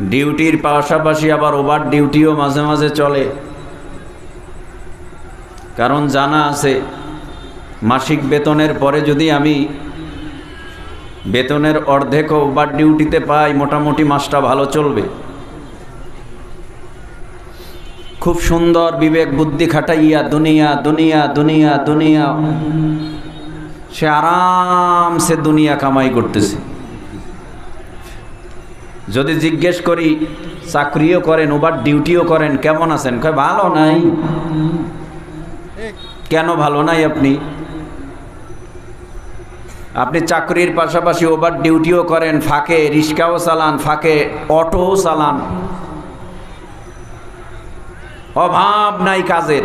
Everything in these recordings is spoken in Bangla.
ডিউটির পাশাপাশি আবার ওভার ডিউটিও মাঝে মাঝে চলে। কারণ জানা আছে, মাসিক বেতনের পরে যদি আমি বেতনের অর্ধেক ওভার ডিউটিতে পাই, মোটামুটি মাসটা ভালো চলবে। খুব সুন্দর বিবেক বুদ্ধি খাটাইয়া, দুনিয়া দুনিয়া দুনিয়া দুনিয়া, সে আরামসে দুনিয়া কামাই করতেছে। যদি জিজ্ঞেস করি, চাকরিও করেন ওভার ডিউটিও করেন, কেমন আছেন? কয়, ভালো নাই। কেন ভালো নাই আপনি? আপনি চাকরির পাশাপাশি ওভার ডিউটিও করেন, ফাঁকে রিক্সাও চালান, ফাঁকে অটোও চালান। অভাব নাই কাজের।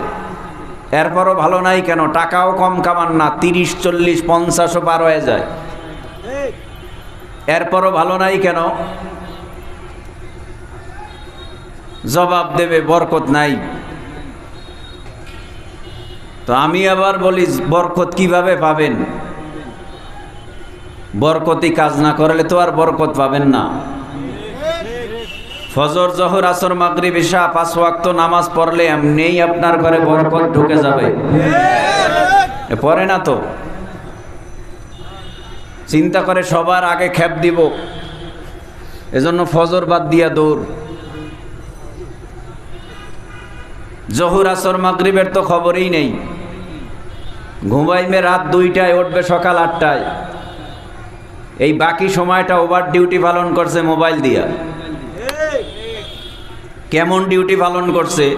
এরপরও ভালো নাই কেন? টাকাও কম কামান না, তিরিশ, চল্লিশ, পঞ্চাশও পার হয়ে যায়। এরপরও ভালো নাই কেন? জবাব দেবে, বরকত নাই। তো আমি আবার বলি, বরকত কীভাবে পাবেন? বরকতি কাজ না করলে তো আর বরকত পাবেন না। ফজর, জহর, আসর, মাগরিব বিশা পাঁচ ওয়াক্ত নামাজ পড়লে এমনিই আপনার ঘরে বরকত ঢুকে যাবে। পড়ে না তো? চিন্তা করে সবার আগে খেপ দিব। এজন্য ফজর বাদ দিয়া দৌড়। জহুর আসর মাগরিবের তো খবরই নেই। ঘুমাইমে রাত দুইটায় উঠবে সকাল আটটায়। এই বাকি সময়টা ওভার ডিউটি পালন করছে মোবাইল দিয়া। কেমন ডিউটি পালন করছে?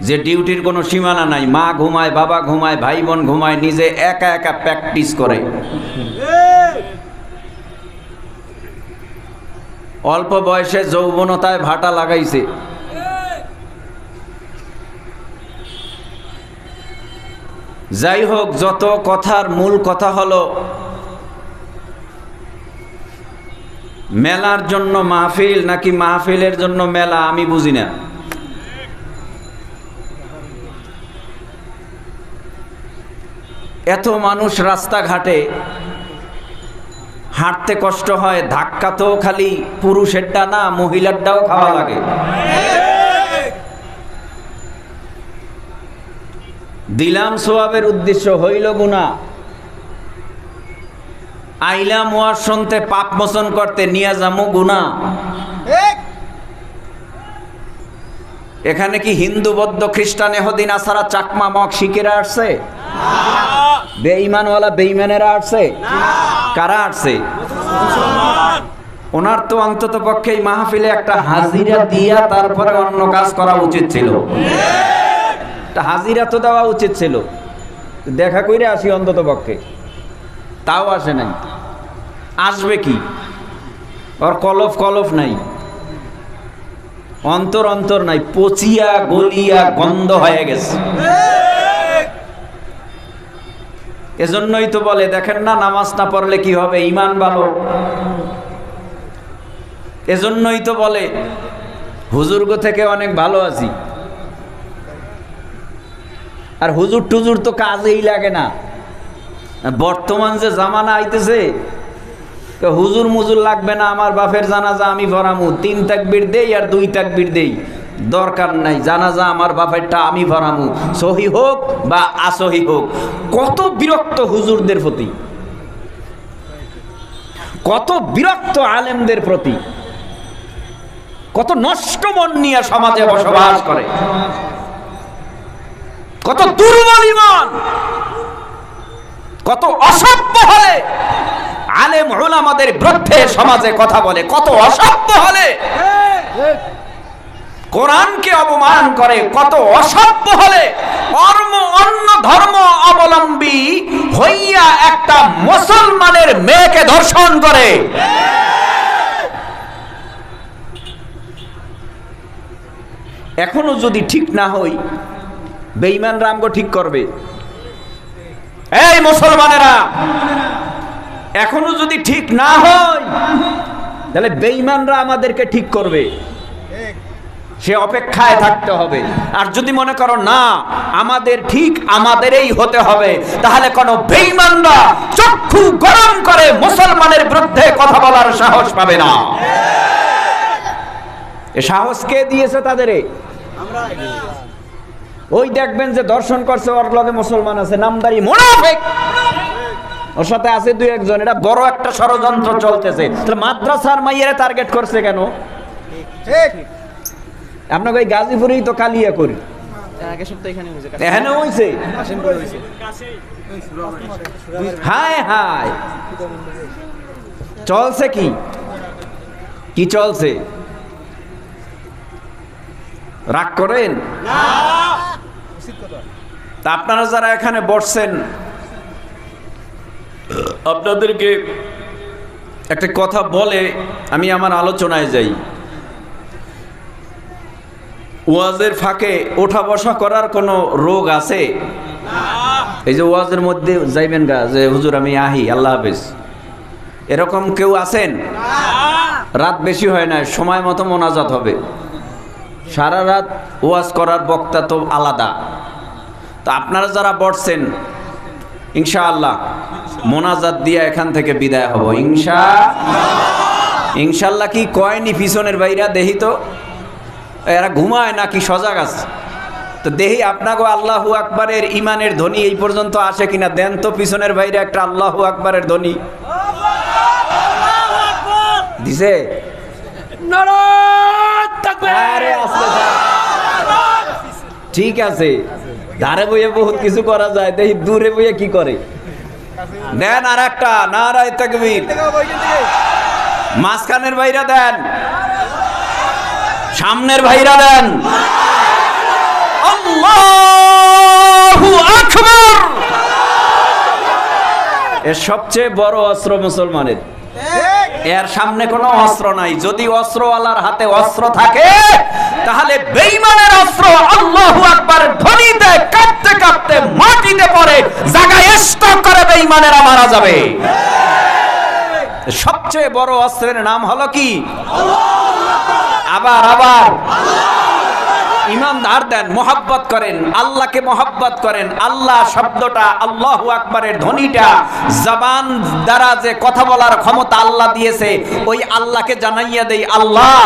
যে ডিউটির কোনো সীমানা নাই। মা ঘুমায়, বাবা ঘুমায়, ভাই বোন ঘুমায়, নিজে একা একা প্র্যাকটিস করে। অল্প বয়সে যৌবনতায় ভাটা লাগাইছে। যাই হোক যত কথার মূল কথা হলো, মেলার জন্য মাহফিল নাকি মাহফিলের জন্য মেলা, আমি বুঝি না। এত মানুষ রাস্তাঘাটে হাঁটতে কষ্ট হয় ধাক্কা তো খালি পুরুষেরটা না, মহিলারটাও খাওয়া লাগে। দিলাম সোয়াবের উদ্দেশ্য হইল গুণা আইলাম ওয়ার শুনতে পাপ মোচন করতে নিয়ে যামু গুণা এখানে কি হিন্দু বৌদ্ধ খ্রিস্টান এহদিন আসারা চাকমা মক শিখেরা আসছে? বেঈমানওয়ালা বেঈমানেরা আসছে? কারা আসছে? ওনার তো অন্তত পক্ষে এই মাহফিলে একটা হাজিরা দিয়া তারপরে অন্য কাজ করা উচিত ছিল। একটা হাজিরা তো দেওয়া উচিত ছিল। দেখা কইরে আসি অন্তত পক্ষে। তাও আসে নাই। আসবে কি? ওর কলফ কলফ নাই। অন্তর অন্তর নাই। পচিয়া গলিয়া গন্ধ হয়ে গেছে। এজন্যই তো বলে, দেখেন না, নামাজ না পড়লে কি হবে? ইমান ভালো। এজন্যই তো বলে, হুজুর্গ থেকে অনেক ভালো আছি। আর হুজুর টুজুর তো কাজেই লাগে না। বর্তমান যে জামানা আইতেছে হুজুর মুজুর লাগবে না, আমার বাপের জানাজা আমি ভরামু, তিন তাকবির দেই আর দুই তাকবির দেই। দরকার নাই, জানাজা আমার বাপেরটা আমি ভরামু, সহি হোক বা আসহি হোক। কত বিরক্ত হুজুরদের প্রতি। কত বিরক্ত আলেমদের প্রতি। কত নষ্ট মন নিয়ে সমাজে বসবাস করে। কত দুর্বল ইমান, কত অসভ্য হলে আলেম আমাদের বিরুদ্ধে সমাজে কথা বলে, কত অসভ্য হলে কোরআনকে অপমান করে, কত অসভ্য হলে অর্ম, অন্য ধর্ম অবলম্বী হইয়া একটা মুসলমানের মেয়েকে ধর্ষণ করে। এখনও যদি ঠিক না হই বেঈমান রামগো ঠিক করবে। এই মুসলমানেরা, এখনও যদি ঠিক না হয়, তাহলে বেঈমানরা আমাদেরকে ঠিক করবে। সে অপেক্ষায় থাকতে হবে। আর যদি মনে করো না, আমাদের ঠিক আমাদেরই হতে হবে, তাহলে কোনো বেঈমানরা চক্ষু গরম করে মুসলমানের বিরুদ্ধে কথা বলার সাহস পাবে না। এ সাহস কে দিয়েছে তাদের ওই দেখবেন যে দর্শন করছে ওর লগে মুসলমান আছে নামদারি মোনাফেক। ওর সাথে আছে দুই একজন এটা বড় একটা ষড়যন্ত্র চলতেছে। তাহলে মাদ্রাসার মাইয়ারে টার্গেট করছে কেন? ঠিক। আপনাকে ওই গাজীপুরেই তো কালিয়া করি। হয়েছে হায় হায়। চলছে কি? কি চলছে? রাগ করেন? তা আপনারা যারা এখানে বসছেন, আপনাদেরকে একটা কথা বলে আমি আমার আলোচনায় যাই। ওয়াজের ফাঁকে ওঠা বসা করার কোনো রোগ আছে? এই যে ওয়াজের মধ্যে যাইবেন গা, যে হুজুর আমি আহি, আল্লাহ হাফেজ। এরকম কেউ আছেন? রাত বেশি হয় না, সময় মতো মোনাজাত হবে। সারা রাত ওয়াজ করার বক্তা তো আলাদা। তো আপনারা যারা বসছেন, ইনশাআল্লাহ মোনাজাত দিয়ে এখান থেকে বিদায় হব। ইনশা ইনশাল্লাহ কি কয়নি পিছনের বাইরা দেহি তো? এরা ঘুমায় নাকি সজাগ আছে? তো দেহি আপনাকে আল্লাহু আকবরের ইমানের ধ্বনি এই পর্যন্ত আসে কিনা? দেন তো পিছনের বাইরে একটা আল্লাহু আকবরের ধ্বনি দিছে? থাক। ঠিক আছে, ধারে বইয়ে বহুত কিছু করা যায়, দেখি দূরে বইয়ে কি করে। দেন আর একটা নারায় তাকবীর। মাঝখানের ভাইরা দেন। সামনের ভাইরা দেন। এর সবচেয়ে বড় অস্ত্র মুসলমানের। এর সামনে কোনো অস্ত্র নাই। যদি অস্ত্রওয়ালার হাতে অস্ত্র থাকে, তাহলে বেঈমানের অস্ত্র আল্লাহু আকবার ধ্বনিতে কাঁপতে কাঁপতে মাটিতে পড়ে জায়গায় স্টক করে বেঈমানেরা মারা যাবে। সবচেয়ে বড় অস্ত্রের নাম হলো কি? আবার আবার। ইমানদার দেন মোহাব্বত করেন আল্লাহকে মোহাব্বত করেন। আল্লাহ শব্দটা আল্লাহ আকবারের ধ্বনিটা জবান দ্বারা যে কথা বলার ক্ষমতা আল্লাহ দিয়েছে ওই আল্লাহকে জানাইয়া দেই আল্লাহ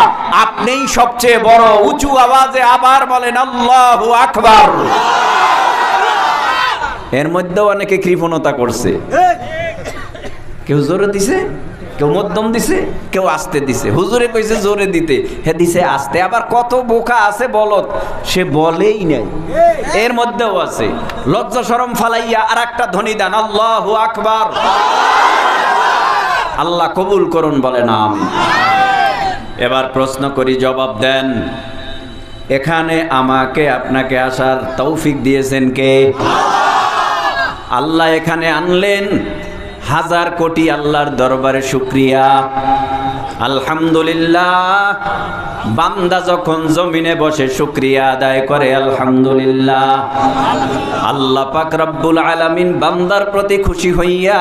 আপনিই সবচেয়ে বড় উঁচু আওয়াজে আবার বলেন আল্লাহ আকবার। এর মধ্যেও অনেকে কৃপণতা করছে। কেউ জোরে দিছে? কেউ মধ্যম দিছে, কেউ আস্তে দিছে। হুজুরে কইছে, জোরে দিতে। হে দিছে আস্তে। আবার কত বোকা আছে বলত, সে বলেই নাই। এর মধ্যেও আছে, লজ্জা শরম ফালাইয়া আর একটা ধ্বনি দেন। আল্লাহু আকবার। আল্লাহ কবুল করুন বলে নাম এবার প্রশ্ন করি, জবাব দেন, এখানে আমাকে আপনাকে আসার তৌফিক দিয়েছেন কে? আল্লাহ এখানে আনলেন হাজার কোটি আল্লাহর দরবারে শুক্রিয়া। আলহামদুলিল্লাহ। বান্দা যখন জমিনে বসে শুক্রিয়া আদায় করে, আলহামদুলিল্লাহ। আল্লাহ পাক রব্বুল আলামিন বান্দার প্রতি খুশি হইয়া,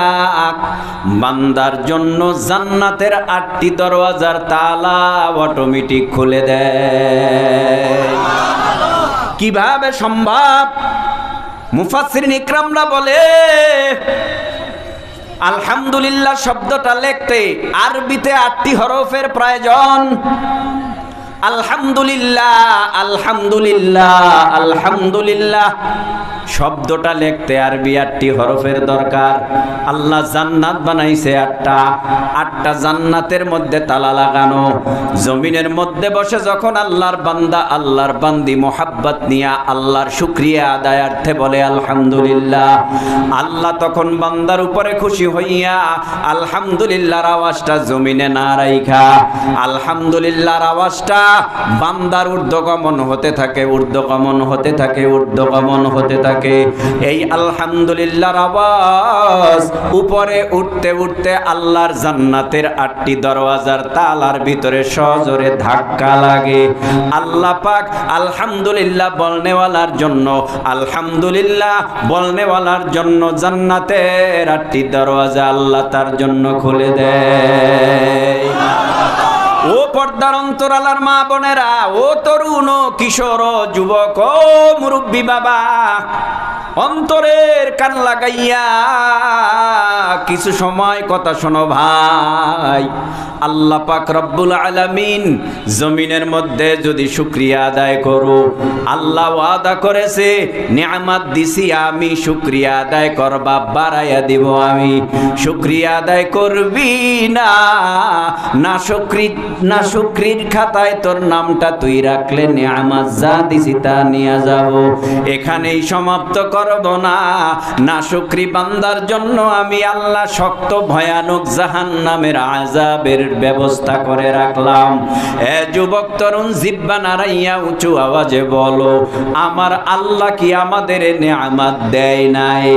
বান্দার জন্য জান্নাতের আটটি দরওয়াজার তালা অটোমেটিক খুলে দেয়। কীভাবে সম্ভব? মুফাসসিরিন ইকরামরা বলে আলহামদুলিল্লাহ শব্দটা লেখতে আরবিতে আটটি হরফের প্রয়োজন। আলহামদুলিল্লাহ আলহামদুলিল্লাহ আলহামদুলিল্লাহ। শব্দটা লিখতে আরবি আটটি হরফের দরকার। আল্লাহ জান্নাত বানাইছে আটটা। আটটা জান্নাতের মধ্যে তালা লাগানো। জমিনের মধ্যে বসে যখন আল্লাহর বান্দা, আল্লাহর বান্দি মোহাব্বত নিয়া আল্লাহর শুক্রিয়া আদায়ার্থে বলে, আলহামদুলিল্লাহ। আল্লাহ তখন বান্দার উপরে খুশি হইয়া, আলহামদুলিল্লাহর আওয়াজটা জমিনে না রাইখা। আলহামদুলিল্লাহর আওয়াজটা বান্দার ঊর্ধ্বগমন হতে থাকে, ঊর্ধ্বগমন হতে থাকে, ঊর্ধ্বগমন হতে থাকে। এই আলহামদুলিল্লাহর আওয়াজ, উপরে উঠতে উঠতে আল্লাহর জান্নাতের আটটি দরওয়াজার তালার ভিতরে সজোরে ধাক্কা লাগে। আল্লাহ পাক আলহামদুলিল্লাহ বলনেওয়ালার জন্য, আলহামদুলিল্লাহ বলনেওয়ালার জন্য জান্নাতের আটটি দরওয়াজা আল্লাহ তার জন্য খুলে দেয়। ও পর্দার অন্তরালার মা বোনেরা ও তরুণ ও কিশোর যুবক ও মুরব্বী বাবা অন্তরের কান লাগাইয়া কিছু সময় কথা শোনো ভাই। আল্লাহ পাক রব্বুল আলামিন জমিনের মধ্যে যদি শুক্রিয়া আদায় করো, আল্লাহ ওয়াদা করেছে, নিয়ামত দিছি, আমি শুক্রিয়া আদায় করবা, বাড়াইয়া দিব আমি। শুক্রিয়া আদায় করবি না না শুক্রি, না শুক্রির খাতায় তোর নামটা তুই রাখলে, নিয়ামত যা দিছি তা নিয়ে যাব এখানেই সমাপ্ত করব না না শুক্রি বান্দার জন্য আমি আল্লাহ শক্ত, ভয়ানক জাহান নামের আজাবের ব্যবস্থা করে রাখলাম। এ যুবক তরুণ, জিব্বা নারাইয়া উঁচু আওয়াজে বলো, আমার আল্লাহ কি আমাদের দেয় নাই?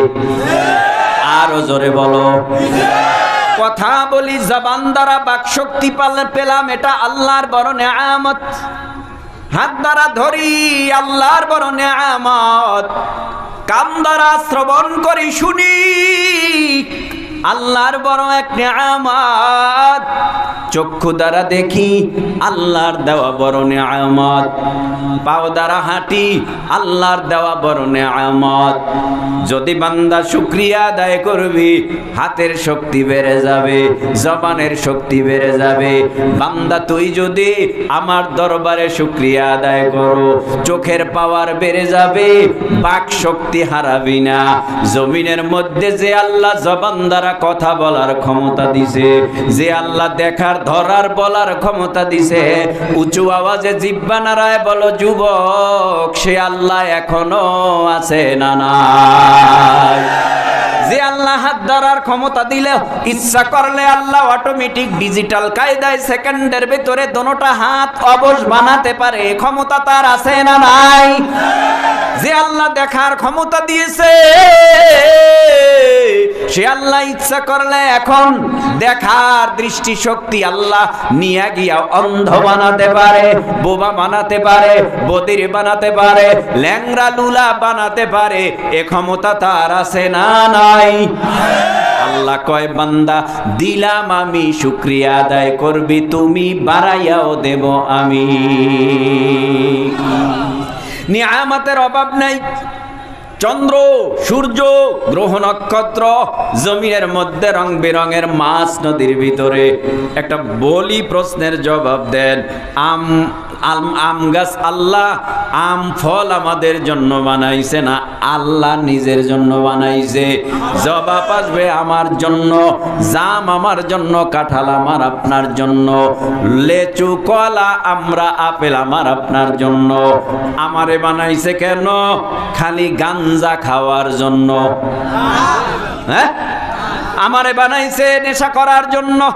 আরও জোরে বলো, কথা বলি, জবান দ্বারা বাক শক্তি পাল, পেলাম, এটা আল্লাহর বড় নেয়ামত। হাত দ্বারা ধরি আল্লাহর বড় নেয়ামত। কান দ্বারা শ্রবণ করি শুনি। আল্লাহর বড় এক নেয়ামত। চক্ষু দ্বারা দেখি আল্লাহর দেওয়া বড় নেয়ামত। পাও দ্বারা হাঁটি আল্লাহর দেওয়া বড় নেয়ামত। যদি বান্দা শুক্রিয়া আদায় করবি, হাতের শক্তি বেড়ে যাবে, জবানের শক্তি বেড়ে যাবে। বান্দা, তুই যদি আমার দরবারে শুক্রিয়া আদায় করো, চোখের পাওয়ার বেড়ে যাবে, বাক শক্তি হারাবি না। জমিনের মধ্যে যে আল্লাহ জবান দ্বারা কথা বলার ক্ষমতা দিছে। যে আল্লাহ দেখার, ধরার, বলার ক্ষমতা দিছে। উঁচু আওয়াজে জিব্বা নারায় বলো, যুবক, সে আল্লাহ এখনও আছে না নাই? যে আল্লাহ হাত ধরার ক্ষমতা দিলে ইচ্ছা করলে আল্লাহ অটোমেটিক ডিজিটাল কায়দায় সেকেন্ডের ভিতরে দোনোটা হাত অবশ বানাতে পারে। ক্ষমতা তার আছে না নাই? যে আল্লাহ দেখার ক্ষমতা দিয়েছে, সে আল্লাহ ইচ্ছা করলে এখন দেখার দৃষ্টি শক্তি আল্লাহ নিয়ে গিয়া অন্ধ বানাতে পারে, বোবা বানাতে পারে, বদির বানাতে পারে ল্যাংরা লুলা বানাতে পারে। এ ক্ষমতা তার আছে না না নাই। আল্লাহ কয়, বান্দা, দিলাম আমি, শুক্রিয়া আদায় করবি, তুমি বাড়াইয়াও দেব আমি। নিয়ামতের অভাব নাই। চন্দ্র, সূর্য, গ্রহ নক্ষত্র জমিনের মধ্যে রং বেরঙের মাছ নদীর ভিতরে একটা বলি প্রশ্নের জবাব দেন, আম আম গাছ আল্লাহ, আম ফল আমাদের জন্য বানাইছে না, আল্লাহ নিজের জন্য বানাইছে। জবাব আসবে আমার জন্য, জাম আমার জন্য, কাঁঠাল আমার আপনার জন্য, লেচু, কলা আমরা আপেল আমার আপনার জন্য। আমারে বানাইছে কেন? খালি গাঞ্জা খাওয়ার জন্য। হ্যাঁ? আমারে বানাইছে নেশা করার জন্য।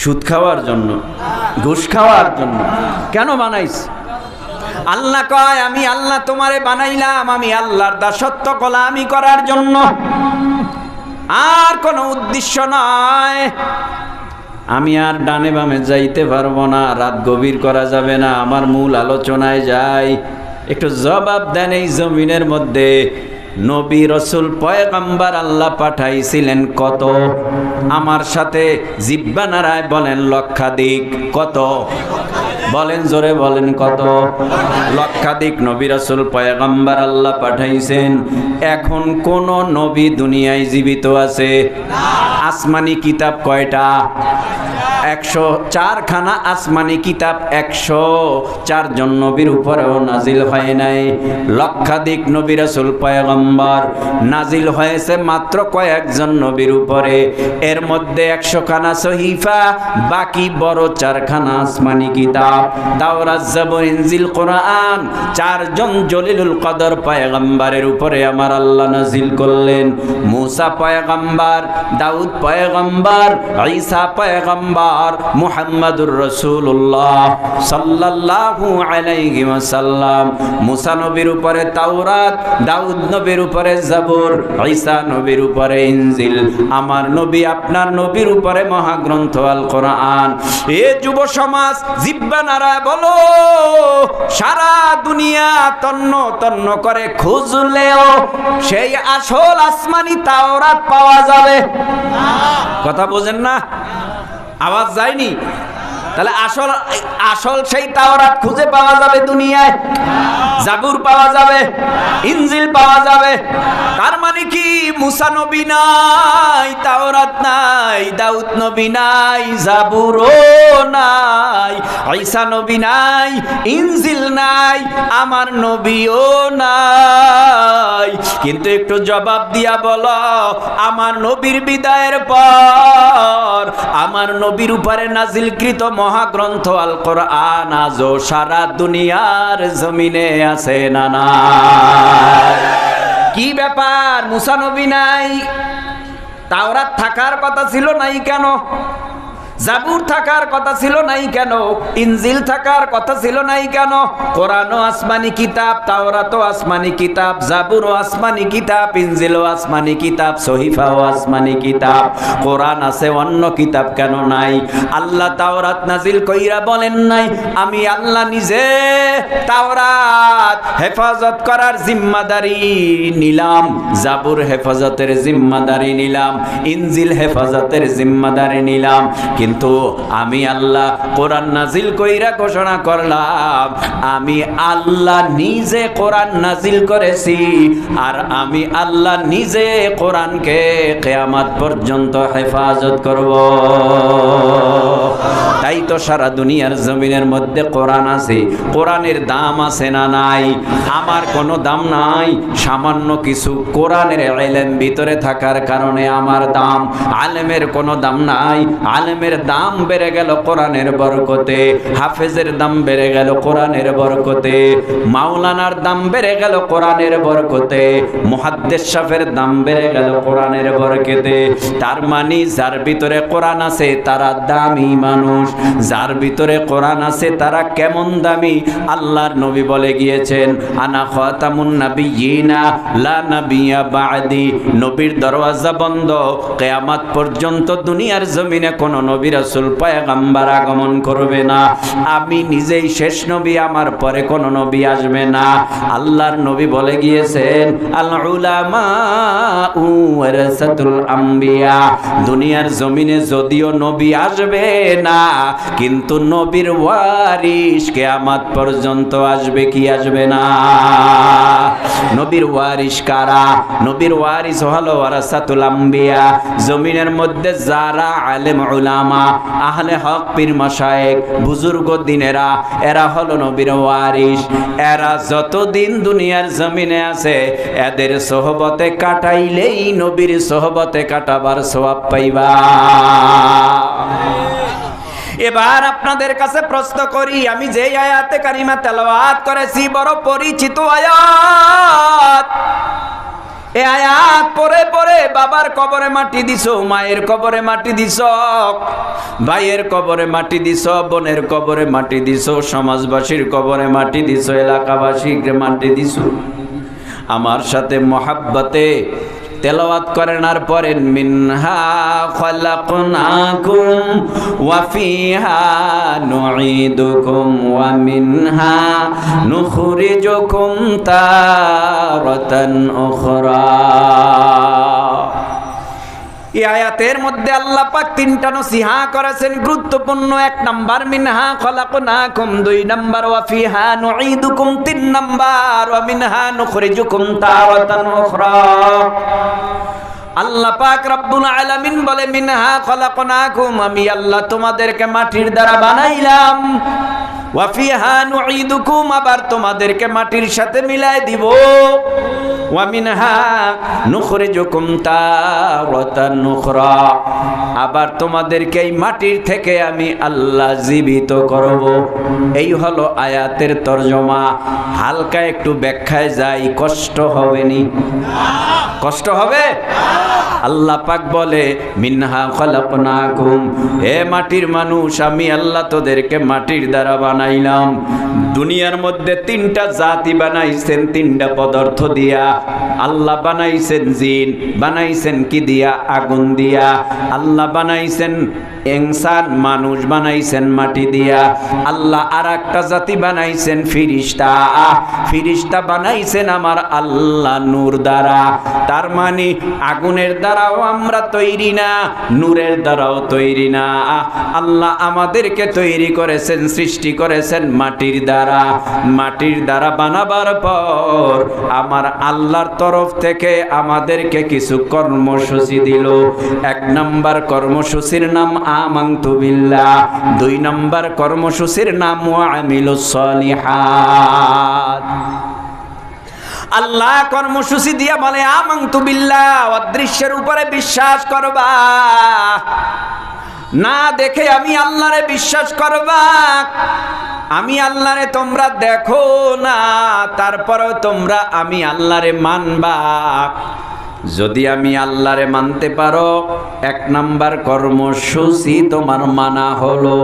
সুদ খাওয়ার জন্য, ঘুষ খাওয়ার জন্য। কেন বানাইছে? আল্লাহ কয়, আমি আল্লাহ তোমারে বানাইলাম, আমি আল্লাহর দাসত্ব কলা আমি করার জন্য। আর কোনো উদ্দেশ্য নয় আমি আর ডানে বামে যাইতে পারব না, রাত গভীর করা যাবে না, আমার মূল আলোচনায় যাই। একটু জবাব দেন এই জমিনের মধ্যে। নবী রসুল পয়গম্বর আল্লাহ পাঠাইছিলেন কত? আমার সাথে জিব্বা নারায় বলেন লক্ষাধিক কত? বলেন, জোরে বলেন কত? লক্ষাধিক নবী রসুল পয়গম্বর আল্লাহ পাঠাইছেন। এখন কোন নবী দুনিয়ায় জীবিত আছে? আসমানি কিতাব কয়টা? একশো চারখানা আসমানি কিতাব একশো চারজন নবীর উপরেও নাজিল হয় নাই। লক্ষাধিক নবী রাসুল পয়গম্বর নাজিল হয়েছে মাত্র কয়েকজন নবীর উপরে। এর মধ্যে একশো খানা সহিফা, বাকি বড় চারখানা আসমানি কিতাব। ইনজিল, কোরআন, চারজন জলিলুল কদর পয়গম্বরের উপরে আমার আল্লাহ নাজিল করলেন। মুসা পয়গম্বর, দাউদ পয়গম্বর, ঈসা পয়গম্বর মুহাম্মাদুর রাসূলুল্লাহ সাল্লাল্লাহু আলাইহি ওয়াসাল্লাম, মুসা নবীর উপরে তাওরাত, দাউদ নবীর উপরে জাবুর, ঈসা নবীর উপরে ইনজিল। আমার নবী আপনার নবীর উপরে মহাগ্রন্থ আল কোরআন এ যুব সমাজ, জিব্বা নারায় বলো, সারা দুনিয়া তন্ন তন্ন করে খুঁজলেও সেই আসল আসমানি তাওরাত পাওয়া যাবে। কথা বোঝেন না? আওয়াজ যায়নি? তাহলে আসল আসল সেই তাওরাত খুঁজে পাওয়া যাবে দুনিয়ায়। জাবুর পাওয়া যাবে ইঞ্জিল পাওয়া যাবে। তার মানে কি? মুসা নবী নাই, তাওরাত নাই, দাউদ নবী নাই, জাবুরও নাই, ঈসা নবী নাই ইঞ্জিল নাই, আমার নবীও নাই। কিন্তু একটু জবাব দিয়া বলো, আমার নবীর বিদায়ের পর আমার নবীর উপরে নাজিলকৃত মহাগ্রন্থ আল কোরআন আজও সারা দুনিয়ার জমিনে আছে না না। কি ব্যাপার? মুসানবী নাই? তাওরাত থাকার কথা ছিল নাই কেন? জাবুর থাকার কথা ছিল নাই কেন? ইনজিল থাকার কথা ছিল নাই কেন? কোরআনও আসমানি কিতাব, তাওরাতও আসমানি কিতাব, জাবুরও আসমানি কিতাব, ইনজিলও আসমানি কিতাব, সহিফাও আসমানি কিতাব। কোরআন আছে, অন্য কিতাব কেন নাই? আল্লাহ তাওরাত নাজিল কইরা বলেন নাই, আমি আল্লাহ নিজে তাওরাত হেফাজত করার জিম্মাদারি নিলাম, জাবুর হেফাজতের জিম্মাদারি নিলাম, ইনজিল হেফাজতের জিম্মাদারি নিলাম। কিন্তু আমি আল্লাহ কোরআন নাজিল কইরা ঘোষণা করলাম, আমি আল্লাহ নিজে কোরআন নাজিল করেছি আর আমি আল্লাহ নিজে কোরআনকে কেয়ামাত পর্যন্ত হেফাজত করব। তাই তো সারা দুনিয়ার জমিনের মধ্যে কোরআন আছে, কোরআনের দাম আছে না নাই? আমার কোনো দাম নাই। সামান্য কিছু কোরআনের এলেম ভিতরে থাকার কারণে আমার দাম, আলেমের কোনো দাম নাই। আলেমের দাম বেড়ে গেল কোরআনের বরকতে, হাফেজের দাম বেড়ে গেল কোরআনের বরকতে, মাওলানার দাম বেড়ে গেল কোরআনের বরকতে, মুহাদ্দেস সাফের দাম বেড়ে গেল কোরআনের বরকতে। তার মানে যার ভিতরে কোরআন আছে, তারা দামি মানুষ। যার ভিতরে কোরআন আছে, তারা কেমন দামি? আল্লাহর নবী বলে গিয়েছেন, আনা খাতামুন নাবিয়িনা, লা নাবিয়া বাদি। নবীর দরওয়াজা বন্ধ, কিয়ামত পর্যন্ত দুনিয়ার জমিনে কোনো নবী রাসূল পয়গম্বর আগমন করবে না। আমি নিজেই শেষ নবী, আমার পরে কোনো নবী আসবে না। আল্লাহর নবী বলে গিয়েছেন আম্বিয়া দুনিয়ার জমিনে যদিও নবী আসবে না, কিন্তু নবীর ওয়ারিস কিয়ামত পর্যন্ত আসবে কি আসবে না? নবীর ওয়ারিস কারা? নবীর ওয়ারিস হলো ওয়ারাসাতুল আম্বিয়া। জমিনের মধ্যে যারা আলেম উলামা আহলে হক পীর মাশায়েক বুজুর্গ দিনেরা, এরা হলো নবীর ওয়ারিস এরা যতদিন দুনিয়ার জমিনে আছে, এদের সোহবতে কাটাইলেই নবীর সোহবতে কাটাবার সওয়াব পাইবা। এবার আপনাদের কাছে প্রশ্ন করি, আমি যে আয়াতে কারিমা তেলাওয়াত করেছি, বড় পরিচিত আয়াত। এ আয়াত পরে পরে বাবার কবরে মাটি দিছ, মায়ের কবরে মাটি দিছ, ভাইয়ের কবরে মাটি দিছ, বোনের কবরে মাটি দিছ, সমাজবাসীর কবরে মাটি দিছ, এলাকাবাসীর মাটি দিছ। আমার সাথে মহাব্বতে তেলাওয়াত করেন আর পরেন মিনহা খলাকনাকুম ওয়া ফিহা নুঈদুকুম ওয়া মিনহা নুখরিজুকুম তারাতান উখরা। এই আয়াতের মধ্যে আল্লাহ পাক তিনটা নসিহা করেছেন। গুরুত্বপূর্ণ এক নাম্বার, মিনহা খলাকনাকুম, দুই নাম্বার, ওয়া ফিহা নুঈদুকুম, তিন নাম্বার, ওয়া মিনহা নুখরিজুকুম তারাতান উখরা। আল্লাহ পাক রব্বুল আলামিন বলে, মিনহা খলাকনাকুম, আমি আল্লাহ তোমাদেরকে মাটির দ্বারা বানাইলাম। আবার তোমাদেরকে মাটির সাথে মিলাই দিব। আবার তোমাদেরকে এই মাটির থেকে আমি আল্লাহ জীবিত করব। এই হলো আয়াতের তর্জমা। হালকা একটু ব্যাখ্যায় যাই, কষ্ট হবে নি? কষ্ট হবে? আল্লাহ পাক বলে, মিনহা খলাকনাকুম হে মাটির মানুষ, আমি আল্লাহ তোদেরকে মাটির দ্বারা বানাইলাম। দুনিয়ার মধ্যে তিনটা জাতি বানাইছেন, তিনটা পদার্থ দিয়া। আল্লাহ বানাইছেন জিন, বানাইছেন কি দিয়া? আগুন দিয়া। আল্লাহ বানাইছেন ইনসান, মানুষ বানাইছেন মাটি দিয়া। আল্লাহ আর একটা জাতি বানাইছেন ফিরিস্তা। ফিরিস্তা বানাইছেন আমার আল্লাহ নূর দ্বারা। তার মানে আগুনের দ্বারাও আমরা তৈরি না, নূরের দ্বারাও তৈরি না। আল্লাহ আমাদেরকে তৈরি করেছেন, সৃষ্টি করে করেছেন মাটির দ্বারা। মাটির দ্বারা বানাবার পর আমার আল্লাহর তরফ থেকে আমাদেরকে কিছু কর্মসূচি দিল। এক নম্বর কর্মসূচির নাম বিল্লাহ, দুই নম্বর কর্মসূচির নাম আমিলুস সলিহাত। আল্লাহ কর্মসূচি দিয়ে বলে, আমান্তু বিল্লাহ, অদৃশ্যের উপরে বিশ্বাস করবা। না দেখে আমি আল্লাহরে বিশ্বাস করবা। আমি আল্লাহরে তোমরা দেখো না, তারপরেও তোমরা আমি আল্লাহরে মানবা। যদি আমি আল্লাহরে মানতে পারো, এক নাম্বার কর্মসূচি তোমার মানা হলো।